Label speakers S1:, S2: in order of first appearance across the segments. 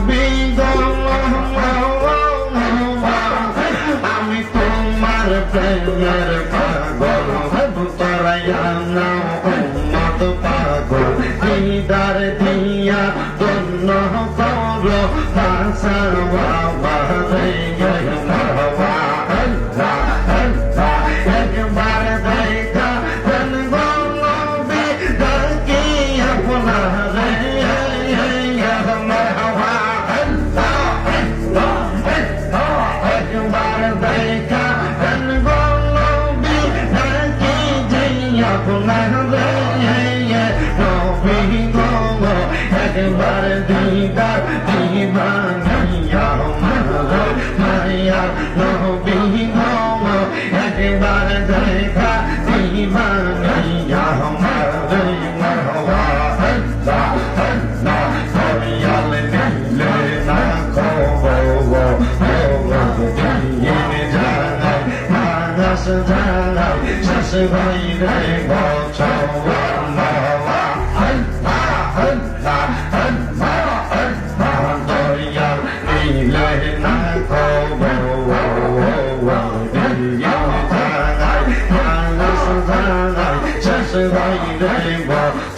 S1: আমি তোমার প্রেমের পাগল তরাইয়া নাও মত পাগল দিদার দিয়া দন্য কর বাসা বাবা 是太阳，这是我一对我走完了，很大很大很大。need Shiva, Shiva.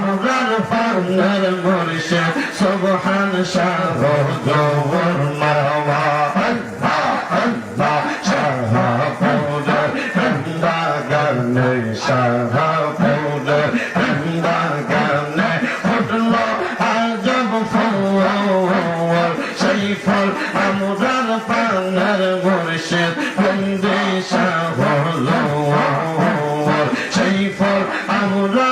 S1: غفر للمرشد سبحان شاه دور مروى الله الله شاه قدر هندا قرني شاه قدر هندا قرني خذ الله عجب فوال سيف الأمر فرن المرشد هندي شاه الله سيف الأمر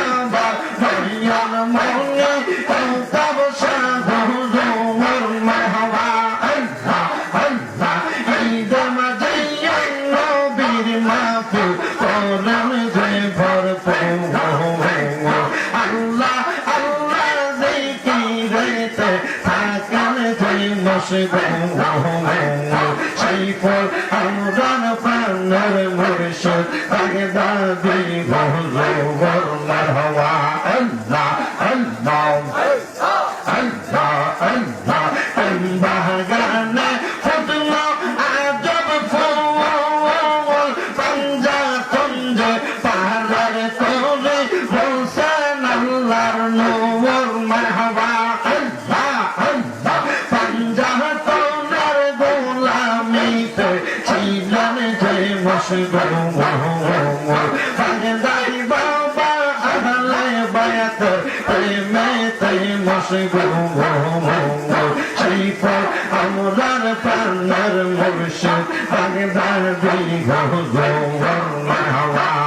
S1: Şeyful Hamdan Fanlar Mürşid Bagdadi Bozulur Merhaba Allah Allah method, এই মেতে মশি বুম সেই পর আমরার পান্নার মুর্শিদ বাগদার দিল জোর মাহওয়া